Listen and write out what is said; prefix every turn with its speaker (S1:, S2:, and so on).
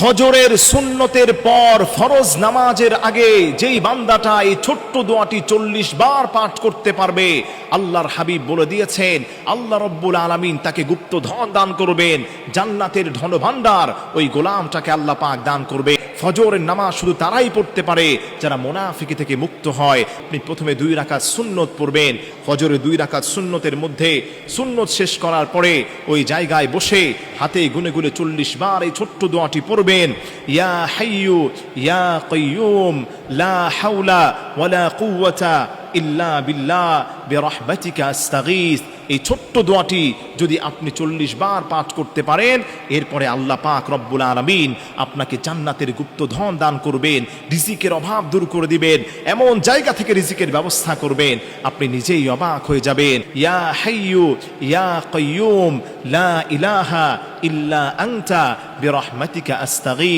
S1: ফজরের সুন্নতের পর ফরজ নামাজের আগে যেই বান্দাটা এই ছোট্ট দোয়াটি চল্লিশ বার পাঠ করতে পারবে, আল্লাহর হাবিব বলে দিয়েছেন, আল্লাহ রব্বুল আলমিন তাকে গুপ্ত ধন দান করবেন, জান্নাতের ধন ভান্ডার ওই গোলামটাকে আল্লাহ পাক দান করবে ফজরের নামাজ শুধু তারাই পড়তে পারে যারা মোনাফিকি থেকে মুক্ত হয়। আপনি প্রথমে দুই রাকাত সুন্নত পড়বেন। ফজরে দুই রাকাত সুন্নতের মধ্যে সুন্নত শেষ করার পরে ওই জায়গায় বসে হাতে গুনে গুনে চল্লিশ বার এই ছোট্ট দোয়াটি পড়বেন। ইয়া হাইয়ু, ইয়া কয়ুম লা হাওলা ওয়ালা কুওয়াতা ইল্লা বিল্লাহ বিরহমাতিকা আস্তাগীথ এই ছোট্ট দোয়াটি যদি আপনি চল্লিশ বার পাঠ করতে পারেন, এরপরে আল্লাহ পাক রব্বুল আলমিন আপনাকে জান্নাতের গুপ্ত ধন দান করবেন, রিজিকের অভাব দূর করে দিবেন, এমন জায়গা থেকে রিজিকের ব্যবস্থা করবেন, আপনি নিজেই অবাক হয়ে যাবেন। ইয়া হাইয়ু, ইয়া কাইয়ুম, লা ইলাহা ইল্লা আনতা বিরহমাতিকা আস্তাগীথ